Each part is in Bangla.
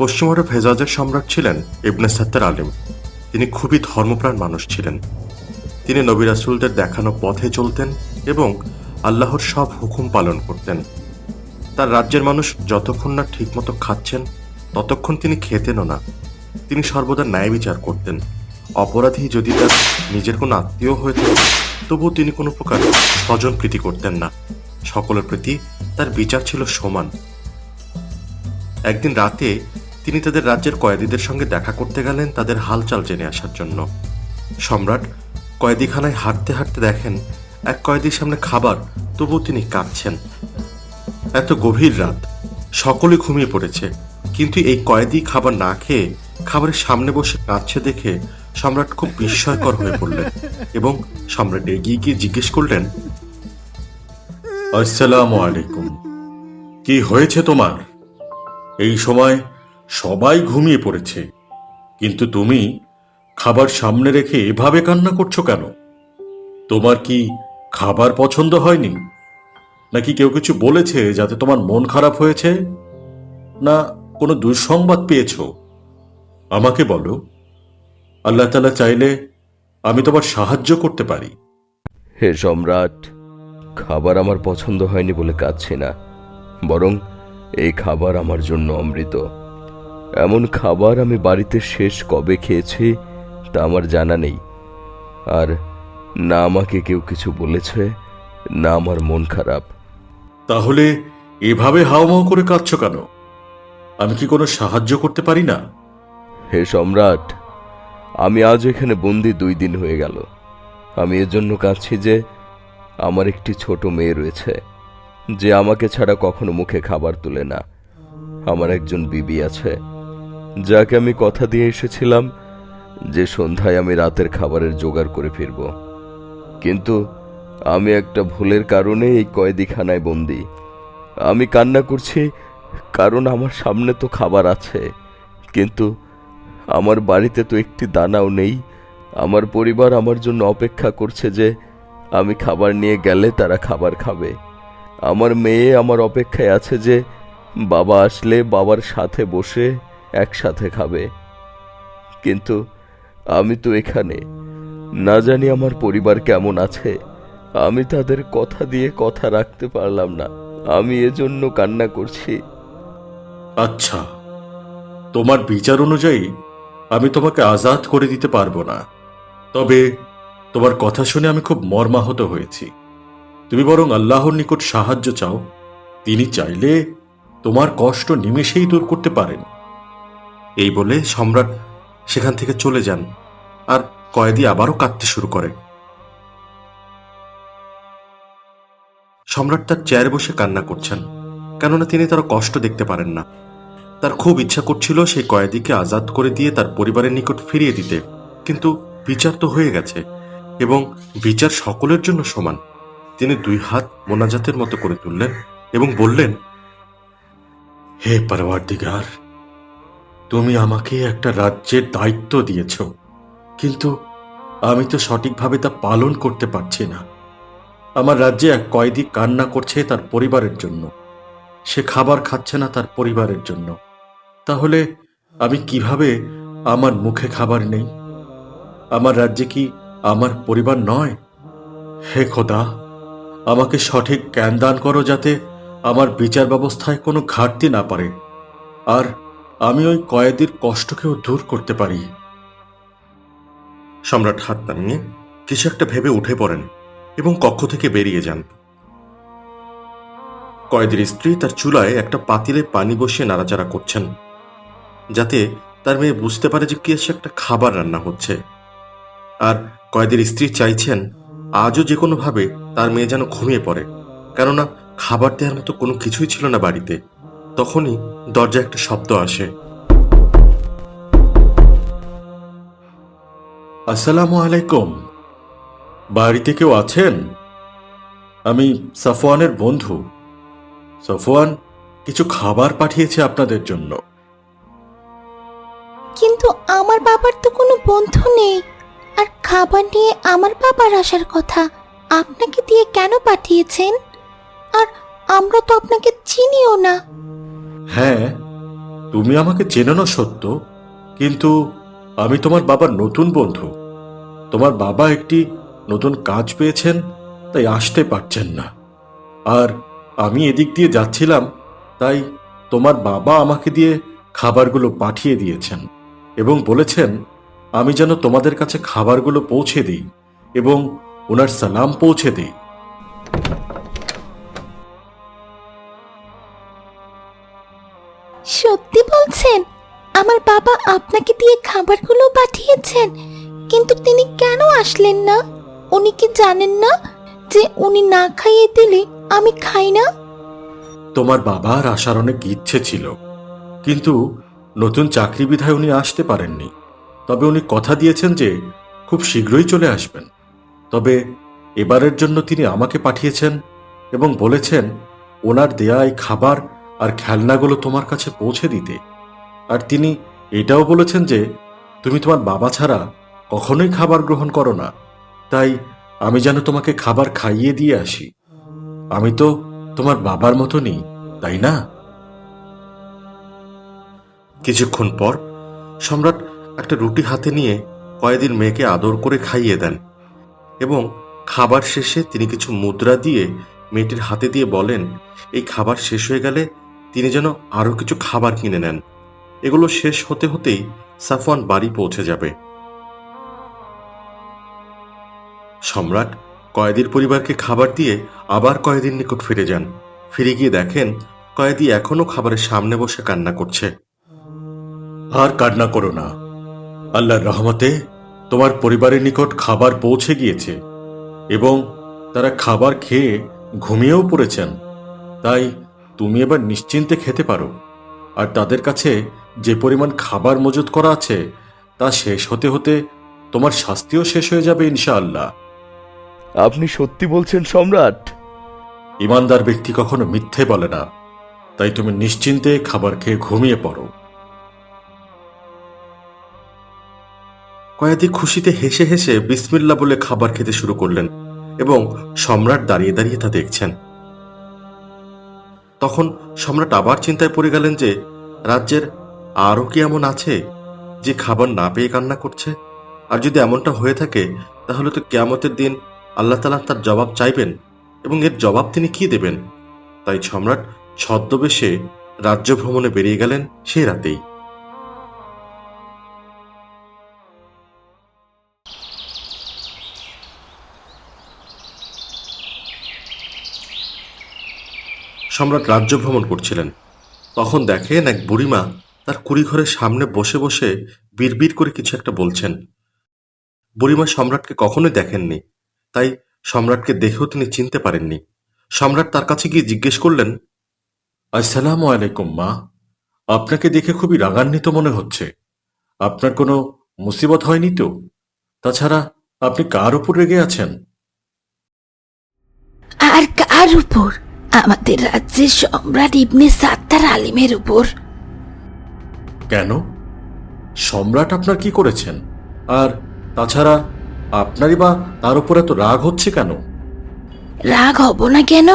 পশ্চিম আরব হেজাজের সম্রাট ছিলেন ইবনে সাত্তার আলিম। তিনি খুবই ধর্মপ্রাণ মানুষ ছিলেন। তিনি নবী রাসুলদের দেখানো পথে চলতেন এবং আল্লাহর সব হুকুম পালন করতেন। তার রাজ্যের মানুষ যতক্ষণ না ঠিকমতো খাচ্ছেন, ততক্ষণ তিনি খেতেনও না। তিনি সর্বদা ন্যায় বিচার করতেন। অপরাধী যদি তার নিজের কোনো আত্মীয় হয়ে থাকে, তবুও তিনি কোনো প্রকার স্বজন প্রীতি করতেন না। সকলের প্রতি তার বিচার ছিল সমান। একদিন রাতে তিনি তাদের রাজ্যের কয়েদিদের সঙ্গে দেখা করতে গেলেন তাদের হালচাল জেনে আসার জন্য। সম্রাট কয়েদিখানায় হাঁটতে হাঁটতে দেখেন, এক কয়েদির সামনে খাবার, তবুও তিনি কাঁদছেন। এত গভীর রাত, সকলে ঘুমিয়ে পড়েছে, কিন্তু এই কয়েদি খাবার না খেয়ে খাবারের সামনে বসে কাঁদছে দেখে সম্রাট খুব বিস্ময়কর হয়ে পড়লেন এবং সম্রাট এগিয়ে গিয়ে জিজ্ঞেস করলেন, আসসালামু আলাইকুম। কি হয়েছে তোমার? এই সময় সবাই ঘুমিয়ে পড়েছে। কিন্তু তুমি খাবার সামনে রেখে এভাবে কান্না করছ কেন? তোমার কি খাবার পছন্দ হয়নি? নাকি কেউ কিছু বলেছে যাতে তোমার মন খারাপ হয়েছে? না, কোনো দুঃসংবাদ পেয়েছ? আমাকে বলো। আল্লাহ তালা চাইলে আমি তোমার সাহায্য করতে পারি। হে সম্রাট, খাবার আমার পছন্দ হয়নি বলে কাঁদছি না। বরং এই খাবার আমার জন্য অমৃত। এমন খাবার আমি বাড়িতে শেষ কবে খেয়েছি তা আমার জানা নেই। আর না আমাকে কেউ কিছু বলেছে না আমার মন খারাপ। তাহলে এভাবে হাওমাও করে কাঁদছো কেন? আমি কি কোনো সাহায্য করতে পারি না? হে সম্রাট আমি আজ এখানে বন্দি দুই দিন হয়ে গেল। আমি এজন্য কাঁদছি যে আমার একটি ছোট মেয়ে রয়েছে যে আমাকে ছাড়া কখনো মুখে খাবার তোলে না। আমার একজন বিবি আছে যাকে আমি কথা দিয়ে এসেছিলাম, যে সন্ধ্যায় আমি রাতের খাবারের জোগাড় করে ফিরব। কিন্তু আমি একটা ভুলের কারণে এই কয়েদিখানায় বন্দি। আমি কান্না করছি, কারণ আমার সামনে তো খাবার আছে, কিন্তু আমার বাড়িতে তো একটি দানাও নেই। আমার পরিবার আমার জন্য অপেক্ষা করছে যে আমি খাবার নিয়ে গেলে তারা খাবার খাবে। আমার মেয়ে আমার অপেক্ষায় আছে যে বাবা আসলে বাবার সাথে বসে একসাথে খাবে। কিন্তু আমি তো এখানে। না জানি আমার পরিবার কেমন আছে। আমি তাদের কথা দিয়ে কথা রাখতে পারলাম না। আমি এজন্য কান্না করছি। আচ্ছা তোমার বিচার অনুযায়ী আমি তোমাকে আজাদ করে দিতে পারব না। তবে তোমার কথা শুনে আমি খুব মর্মাহত হয়েছি। তুমি বরং আল্লাহর নিকট সাহায্য চাও। তিনি চাইলে তোমার কষ্ট নিমেষেই দূর করতে পারেন। এই বলে সম্রাট সেখান থেকে চলে যান আর কয়েদি আবারও কাঁদতে শুরু করে। সম্রাট তার চেয়ারে বসে কান্না করছেন, কেননা তিনি তার কষ্ট দেখতে পারেন না। তার খুব ইচ্ছা করছিল সেই কয়েদিকে আজাদ করে দিয়ে তার পরিবারের নিকট ফিরিয়ে দিতে, কিন্তু বিচার তো হয়ে গেছে এবং বিচার সকলের জন্য সমান। তিনি দুই হাত মোনাজাতের মতো করে তুললেন এবং বললেন, হে পরওয়ারদিগার তুমি আমাকে একটা রাজ্যের দায়িত্ব দিয়েছ, কিন্তু আমি তো সঠিকভাবে তা পালন করতে পারছি না। আমার রাজ্যে এক কয়েদি কান্না করছে তার পরিবারের জন্য। সে খাবার খাচ্ছে না তার পরিবারের জন্য। তাহলে আমি কীভাবে আমার মুখে খাবার নেই? আমার রাজ্যে কি আমার পরিবার নয়? হে খোদা, আমাকে সঠিক জ্ঞান দান করো যাতে আমার বিচার ব্যবস্থায় কোনো ঘাটতি না পারে আর আমি ওই কয়েদির কষ্টকেও দূর করতে পারি। সম্রাট হাত নামিয়ে কিছু একটা ভেবে উঠে পড়েন এবং কক্ষ থেকে বেরিয়ে যান। কয়েদির স্ত্রী তার চুলায় একটা পাতিলে পানি বসিয়ে নাড়াচাড়া করছেন, যাতে তার মেয়ে বুঝতে পারে যে কি একটা খাবার রান্না হচ্ছে। আর কয়েদির স্ত্রী চাইছেন আজও যে কোনোভাবে তার মেয়ে যেন ঘুমিয়ে পড়ে, কেননা খাবার দেওয়ার মতো কোনো কিছুই ছিল না বাড়িতে। তখনই দরজায় একটা শব্দ আসে। আসসালামু আলাইকুম। বাড়িতে কেউ আছেন? আমি সাফওয়ানের বন্ধু। সাফওয়ান কিছু খাবার পাঠিয়েছে আপনাদের জন্য। কিন্তু আমার বাবার তো কোনো বন্ধু নেই। আর খাবার নিয়ে আমার বাবার আসার কথা আপনাকে দিয়ে কেন পাঠিয়েছেন? আর আমরা তো আপনাকে চিনিও না। হ্যাঁ তুমি আমাকে চেনো না সত্য, কিন্তু আমি তোমার বাবার নতুন বন্ধু। তোমার বাবা একটি নতুন কাজ পেয়েছেন, তাই আসতে পারছেন না। আর আমি এদিক দিয়ে যাচ্ছিলাম, তাই তোমার বাবা আমাকে দিয়ে খাবারগুলো পাঠিয়ে দিয়েছেন এবং বলেছেন, আমি যেন তোমাদের কাছে খাবারগুলো পৌঁছে দিই এবং ওনার সালাম পৌঁছে দিই। আপনাকে দিয়ে খাবারগুলো পাঠিয়েছেন, কিন্তু তিনি কেন আসলেন না? উনি কি জানেন না যে উনি না খাইয়ে দিলে আমি খাই না? তোমার বাবার আসার অনেক ইচ্ছে ছিল, কিন্তু নতুন চাকরি বিধায় উনি আসতে পারেননি। তবে উনি কথা দিয়েছেন যে খুব শীঘ্রই চলে আসবেন। তবে এবারের জন্য তিনি আমাকে পাঠিয়েছেন এবং বলেছেন ওনার দেয়া এই খাবার আর খেলনাগুলো তোমার কাছে পৌঁছে দিতে। আর তিনি এটাও বলেছেন যে, তুমি তোমার বাবা ছাড়া কখনোই খাবার গ্রহণ করো না। তাই আমি যেন তোমাকে খাবার খাইয়ে দিয়ে আসি। আমি তো তোমার বাবার মতনই, তাই না? কিছুক্ষণ পর সম্রাট একটা রুটি হাতে নিয়ে কয়েকদিন মেয়েকে আদর করে খাইয়ে দেন এবং খাবার শেষে তিনি কিছু মুদ্রা দিয়ে মেয়েটির হাতে দিয়ে বলেন, এই খাবার শেষ হয়ে গেলে তিনি যেন আরও কিছু খাবার কিনে নেন। এগুলো শেষ হতে হতেই সাফওয়ান বাড়ি পৌঁছে যাবে। সম্রাট কয়েদির পরিবারকে খাবার দিয়ে আবার কয়েদির নিকট ফিরে যান। ফিরে গিয়ে দেখেন কয়েদি এখনও খাবারের সামনে বসে কান্না করছে। আর কান্না করো না। আল্লাহর রহমতে তোমার পরিবারের নিকট খাবার পৌঁছে গিয়েছে এবং তারা খাবার খেয়ে ঘুমিয়েও পড়েছেন। তাই তুমি এবার নিশ্চিন্তে খেতে পারো। আর তাদের কাছে যে পরিমাণ খাবার মজুত করা আছে তা শেষ হতে হতে তোমার শাস্তিও শেষ হয়ে যাবে ইনশাআল্লাহ। আপনি সত্যি বলছেন সম্রাট? ইমানদার ব্যক্তি কখনো মিথ্যে বলে না। তাই তুমি নিশ্চিন্তে খাবার খেয়ে ঘুমিয়ে পড়ো। কয়েদি খুশিতে হেসে হেসে বিসমিল্লা বলে খাবার খেতে শুরু করলেন এবং সম্রাট দাঁড়িয়ে দাঁড়িয়ে তা দেখছেন। তখন সম্রাট আবার চিন্তায় পড়ে গেলেন যে রাজ্যের আরও কি এমন আছে যে খাবার না পেয়ে কান্না করছে? আর যদি এমনটা হয়ে থাকে, তাহলে তো কেয়ামতের দিন আল্লাহ তালা তার জবাব চাইবেন এবং এর জবাব তিনি কি দেবেন? তাই সম্রাট ছদ্মবেশে রাজ্য ভ্রমণে বেরিয়ে গেলেন সেই রাতেই। সম্রাট রাজ্য ভ্রমণ করছিলেন। তখন দেখেন এক বুড়িমা তার কুড়িঘরের সামনে বসে বসে বিড়বিড় করে কিছু একটা বলছেন। বুড়িমা সম্রাটকে কখনোই দেখেননি তাই সম্রাটকে দেখেও তিনি চিনতে পারেননি। সম্রাট তার কাছে গিয়ে জিজ্ঞেস করলেন আসসালামু আলাইকুম মা। আপনাকে দেখে খুবই রাগান্বিত মনে হচ্ছে। আপনার কোনো মুসিবত হয়নি তো? তাছাড়া আপনি কার উপর রেগে আছেন? আর কার উপর? আমাদের রাজ্যের সম্রাট ইবনে সাত্তার আলিমের উপর। কেন? সম্রাট আপনার কি করেছেন? আর তাছাড়া আপনারই বা তার উপর এত রাগ হচ্ছে কেন? রাগ হব না কেন?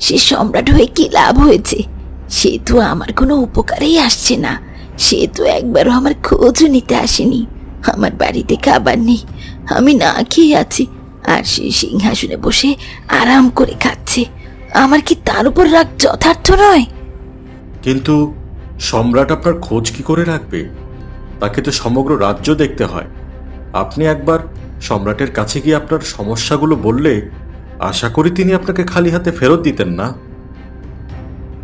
সে সম্রাট হয়ে কি লাভ হয়েছে? সে তো আমার কোনো উপকারেই আসছে না। সে তো একবারও আমার খোঁজও নিতে আসেনি। আমার বাড়িতে খাবার নেই। আমি না খেয়ে আছি। আর সে সিংহাসনে বসে আরাম করে খাচ্ছে। আমার কি তার উপর রাগ যথার্থ নয়? কিন্তু সম্রাট আপনার খোঁজ কি করে রাখবে? তাকে তো সমগ্র রাজ্য দেখতে হয়। আপনি একবার সম্রাটের কাছে গিয়ে আপনার সমস্যাগুলো বললে আশা করি তিনি আপনাকে খালি হাতে ফেরত দিতেন না।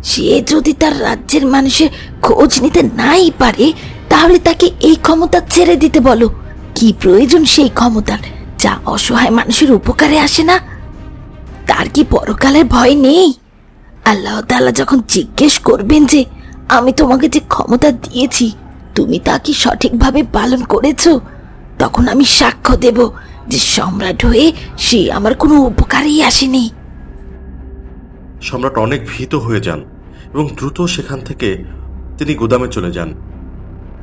সে যদি তার রাজ্যের মানুষের খোঁজ নিতে নাই পারে, তাহলে তাকে এই ক্ষমতা ছেড়ে দিতে বলো। কি প্রয়োজন সেই ক্ষমতার? যা অসহায় মানুষের উপকারে আসে না? তার কি পরকালের ভয় নেই? আল্লাহ তাআলা যখন জিজ্ঞেস করবেন যে আমি তোমাকে যে ক্ষমতা দিয়েছি তুমি তা কি সঠিকভাবে পালন করেছ? তখন আমি সাক্ষ্য দেব যে সম্রাট হয়ে সে আমার কোনো উপকারেই আসেনি। সম্রাট অনেক ভীত হয়ে যান এবং দ্রুত সেখান থেকে তিনি গুদামে চলে যান।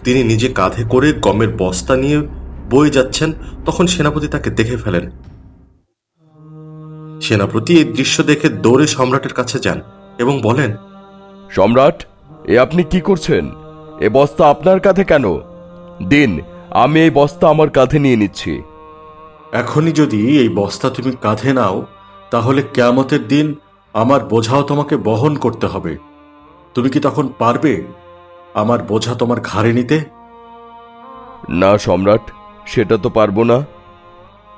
তিনি নিজে কাঁধে করে গমের বস্তা নিয়ে বয়ে যাচ্ছেন তখন সেনাপতি তাকে দেখে ফেলেন। সেনাপতি এই দৃশ্য দেখে দৌড়ে সম্রাটের কাছে যান এবং বলেন সম্রাট এ আপনি কি করছেন? এ বস্তা আপনার কাঁধে কেন? দিন আমি এই বস্তা আমার কাঁধে নিয়ে নিচ্ছি। এখনই যদি এই বস্তা তুমি কাঁধে নাও তাহলে কেয়ামতের দিন আমার বোঝাও তোমাকে বহন করতে হবে। তুমি কি তখন পারবে আমার বোঝা তোমার ঘাড়ে নিতে? না সম্রাট সেটা তো পারব না।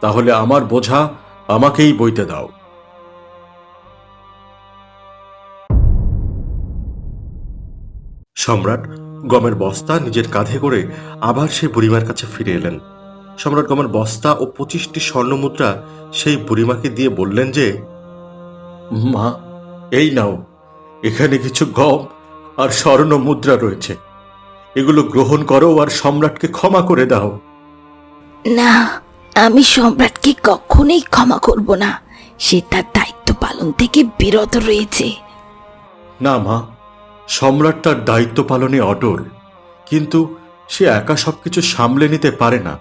তাহলে আমার বোঝা আমাকেই বইতে দাও। সম্রাট গমের বস্তা নিজের কাঁধে করে আবার সেই বুড়িমার কাছে ফিরে এলেন। সম্রাট গমের বস্তা ও পঁচিশটি স্বর্ণ মুদ্রা সেই বুড়িমাকে দিয়ে বললেন যে মা এই নাও এখানে কিছু গম আর স্বর্ণ মুদ্রা রয়েছে। এগুলো গ্রহণ করো আর সম্রাটকে ক্ষমা করে দাও। না আমি সম্রাটকে কখনোই ক্ষমা করব না। সে তার দায়িত্ব পালন থেকে বিরত রয়েছে। না মা সম্রাট তার দায়িত্ব পালনে অটল, কিন্তু সে একা সবকিছু সামলে নিতে পারে না।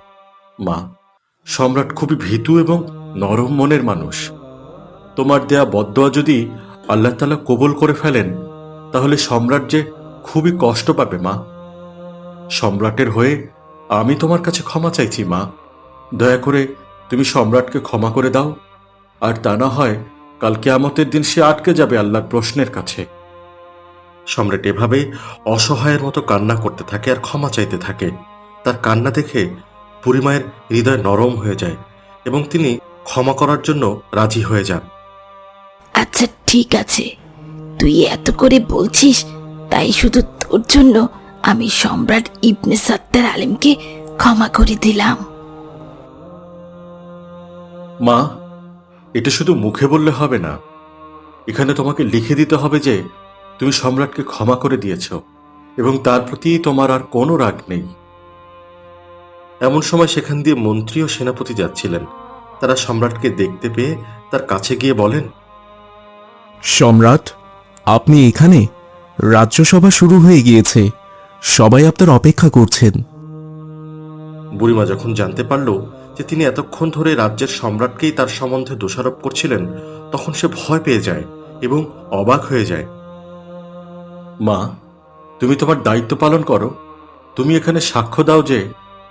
মা, সম্রাট খুবই ভীতু এবং নরম মনের মানুষ। তোমার দেয়া বদয়া যদি আল্লাহ তালা কবুল করে ফেলেন, তাহলে সম্রাট যে খুবই কষ্ট পাবে, মা। সম্রাটের হয়ে আমি তোমার কাছে ক্ষমা চাইছি, মা। দয়া করে তুমি সম্রাটকে ক্ষমা করে দাও, আর তা না হয় কালকে আমতের দিন সে আটকে যাবে আল্লাহর প্রশ্নের কাছে। সম্রাট এভাবে অসহায়ের মতো কান্না করতে থাকে আর ক্ষমা চাইতে থাকে। তার কান্না দেখে বুড়িমায়ের হৃদয় নরম হয়ে যায় এবং তিনি ক্ষমা করার জন্য রাজি হয়ে যান। আচ্ছা ঠিক আছে। তুই এত করে বলছিস তাই শুধু তোর জন্য আমি সম্রাট ইবনে সাত্তার আলিমকে ক্ষমা করে দিলাম। মা এটা শুধু মুখে বললে হবে না। এখানে তোমাকে লিখে দিতে হবে যে তুমি সম্রাটকে ক্ষমা করে দিয়েছ এবং তার প্রতি তোমার আর কোনো রাগ নেই। এমন সময় সেখান দিয়ে মন্ত্রী ও সেনাপতি যাচ্ছিলেন। তারা সম্রাটকে দেখতে পেয়ে তার কাছে গিয়ে বলেন সম্রাট আপনি এখানে? রাজ্যসভা শুরু হয়ে গিয়েছে। সবাই আপনার অপেক্ষা করছেন। বুড়িমা যখন জানতে পারল যে তিনি এতক্ষণ ধরে রাজ্যের সম্রাটকেই তার সম্বন্ধে দোষারোপ করছিলেন তখন সে ভয় পেয়ে যায় এবং অবাক হয়ে যায়। মা, তুমি তোমার দায়িত্ব পালন করো। তুমি এখানে সাক্ষ্য দাও যে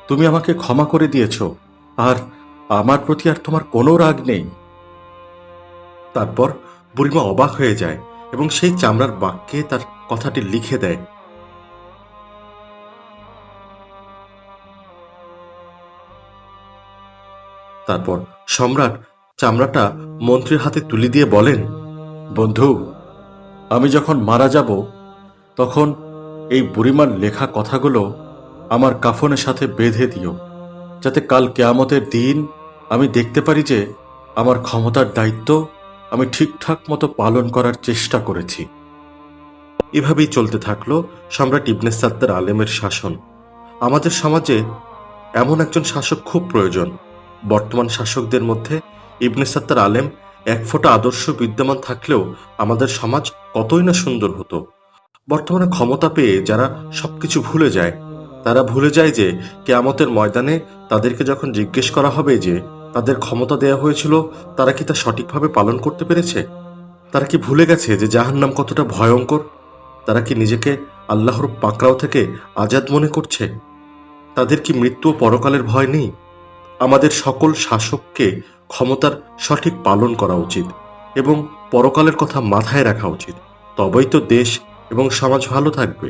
তুমি আমাকে ক্ষমা করে দিয়েছ, আর আমার প্রতি আর তোমার কোনো রাগ নেই। তারপর বুড়িমা অবাক হয়ে যায় এবং সেই চামড়ার বাক্যে তার কথাটি লিখে দেয়। তারপর সম্রাট চামড়াটা মন্ত্রীর হাতে তুলে দিয়ে বলেন, বন্ধু, আমি যখন মারা যাব তখন এই বুড়িমার লেখা কথাগুলো আমার কাফনের সাথে বেঁধে দিও, যাতে কাল কেয়ামতের দিন আমি দেখতে পারি যে আমার ক্ষমতার দায়িত্ব আমি ঠিকঠাক মতো পালন করার চেষ্টা করেছি। এভাবেই চলতে থাকল সম্রাট ইবনে সাত্তার আলেমের শাসন। আমাদের সমাজে এমন একজন শাসক খুব প্রয়োজন। বর্তমান শাসকদের মধ্যে ইবনে সাত্তার আলেম এক ফোঁটা আদর্শ বিদ্যমান থাকলেও আমাদের সমাজ কতই না সুন্দর হতো। বর্তমানে ক্ষমতা পেয়ে যারা সবকিছু ভুলে যায়, তারা ভুলে যায় যে কেয়ামতের ময়দানে তাদেরকে যখন জিজ্ঞেস করা হবে যে তাদের ক্ষমতা দেয়া হয়েছিল, তারা কি তা সঠিকভাবে পালন করতে পেরেছে? তারা কি ভুলে গেছে যে জাহান্নাম কতটা ভয়ঙ্কর? তারা কি নিজেকে আল্লাহর পাকড়াও থেকে আজাদ মনে করছে? তাদের কি মৃত্যু পরকালের ভয় নেই? আমাদের সকল শাসককে ক্ষমতার সঠিক পালন করা উচিত এবং পরকালের কথা মাথায় রাখা উচিত। তবেই তো দেশ এবং সমাজ ভালো থাকবে।